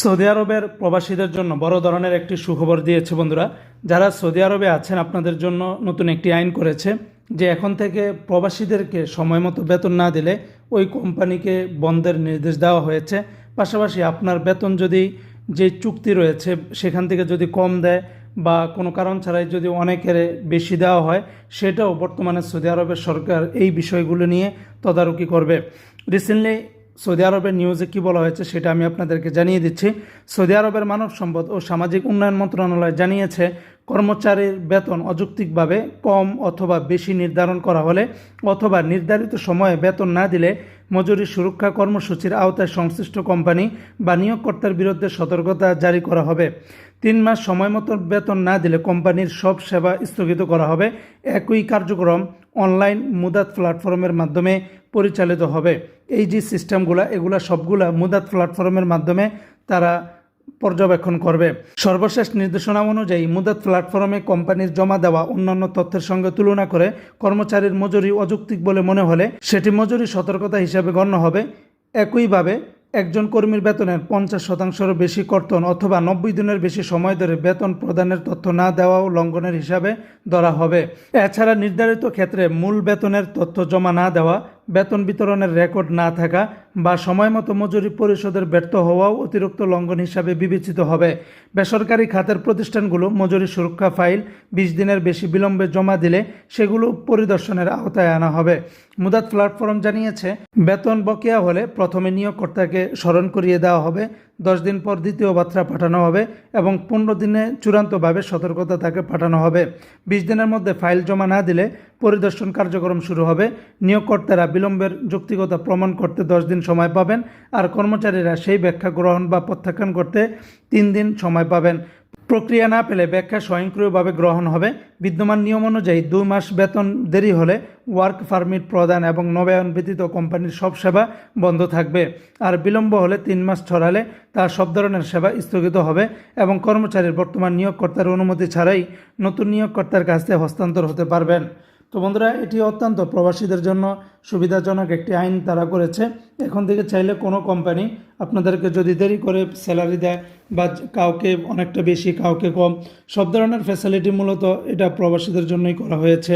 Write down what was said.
Saudi আরবের প্রবাসীদের জন্য বড় ধরনের একটি সুখবর দিয়েছে বন্ধুরা। যারা সৌদি আরবে আছেন, আপনাদের জন্য নতুন একটি আইন করেছে যে এখন থেকে প্রবাসীদেরকে সময় মতো বেতন না দিলে ওই কোম্পানিকে বন্ধের নির্দেশ দেওয়া হয়েছে। পাশাপাশি আপনার বেতন যদি যে চুক্তি রয়েছে, সেখান থেকে যদি কম দেয় বা কোনো কারণ ছাড়াই যদি অনেকের বেশি দেওয়া হয়, সেটাও বর্তমানে সৌদি আরবের সরকার এই বিষয়গুলো নিয়ে তদারকি করবে। রিসেন্টলি সৌদি আরবের নিউজে কি বলা হয়েছে সেটা আমি আপনাদেরকে জানিয়ে দিচ্ছি। সৌদি আরবের মানব সম্পদ ও সামাজিক উন্নয়ন মন্ত্রণালয় জানিয়েছে, কর্মচারীর বেতন অযৌক্তিকভাবে কম অথবা বেশি নির্ধারণ করা হলে অথবা নির্ধারিত সময়ে বেতন না দিলে মজুরি সুরক্ষা কর্মসূচির আওতায় সংশ্লিষ্ট কোম্পানি বা নিয়োগকর্তার বিরুদ্ধে সতর্কতা জারি করা হবে। তিন মাস সময় মতো বেতন না দিলে কোম্পানির সব সেবা স্থগিত করা হবে। একই কার্যক্রম অনলাইন মুদাত প্ল্যাটফর্মের মাধ্যমে পরিচালিত হবে। এই যে সিস্টেমগুলো এগুলা সবগুলা মুদাত প্ল্যাটফর্মের মাধ্যমে তারা পর্যবেক্ষণ করবে। সর্বশেষ নির্দেশনা অনুযায়ী মুদাত প্ল্যাটফর্মে কোম্পানির জমা দেওয়া অন্যান্য তথ্যের সঙ্গে তুলনা করে কর্মচারীর মজুরি অযৌক্তিক বলে মনে হলে সেটি মজুরি সতর্কতা হিসাবে গণ্য হবে। একইভাবে একজন কর্মীর বেতনের পঞ্চাশ শতাংশেরও বেশি কর্তন অথবা নব্বই দিনের বেশি সময় ধরে বেতন প্রদানের তথ্য না দেওয়াও লঙ্ঘনের হিসাবে ধরা হবে। এছাড়া নির্ধারিত ক্ষেত্রে মূল বেতনের তথ্য জমা না দেওয়া, বেতন বিতরণের রেকর্ড না থাকা বা সময় মতো মজুরি পরিশোধের ব্যর্থ হওয়াও অতিরিক্ত লঙ্ঘন হিসাবে বিবেচিত হবে। বেসরকারি খাতের প্রতিষ্ঠানগুলো মজুরি সুরক্ষা ফাইল বিশ দিনের বেশি বিলম্বে জমা দিলে সেগুলো পরিদর্শনের আওতায় আনা হবে। মুদাত প্ল্যাটফর্ম জানিয়েছে, বেতন বকেয়া হলে প্রথমে নিয়োগকর্তাকে স্মরণ করিয়ে দেওয়া হবে, দশ দিন পর দ্বিতীয় বার্তা পাঠানো হবে এবং পনেরো দিনে চূড়ান্তভাবে সতর্কতা তাকে পাঠানো হবে। বিশ দিনের মধ্যে ফাইল জমা না দিলে পরিদর্শন কার্যক্রম শুরু হবে। নিয়োগকর্তারা বিলম্বের যৌক্তিকতা প্রমাণ করতে দশ দিন সময় পাবেন আর কর্মচারীরা সেই ব্যাখ্যা গ্রহণ বা প্রত্যাখ্যান করতে তিন দিন সময় পাবেন। প্রক্রিয়া না পেলে ব্যাখ্যা স্বয়ংক্রিয়ভাবে গ্রহণ হবে। বিদ্যমান নিয়ম অনুযায়ী দুই মাস বেতন দেরি হলে ওয়ার্ক পারমিট প্রদান এবং নবায়ন ব্যতীত কোম্পানির সব সেবা বন্ধ থাকবে। আর বিলম্ব হলে তিন মাস ছড়ালে তার সব ধরনের সেবা স্থগিত হবে এবং কর্মচারীর বর্তমান নিয়োগকর্তার অনুমতি ছাড়াই নতুন নিয়োগকর্তার কাছে হস্তান্তর হতে পারবেন। তো বন্ধুরা, এটি অত্যন্ত প্রবাসীদের জন্য সুবিধাজনক একটি আইন তারা করেছে। এখন থেকে চাইলে কোনো কোম্পানি আপনাদেরকে যদি দেরি করে স্যালারি দেয় বা কাউকে অনেকটা বেশি, কাউকে কম, সব ধরনের ফ্যাসিলিটি মূলত এটা প্রবাসীদের জন্যই করা হয়েছে।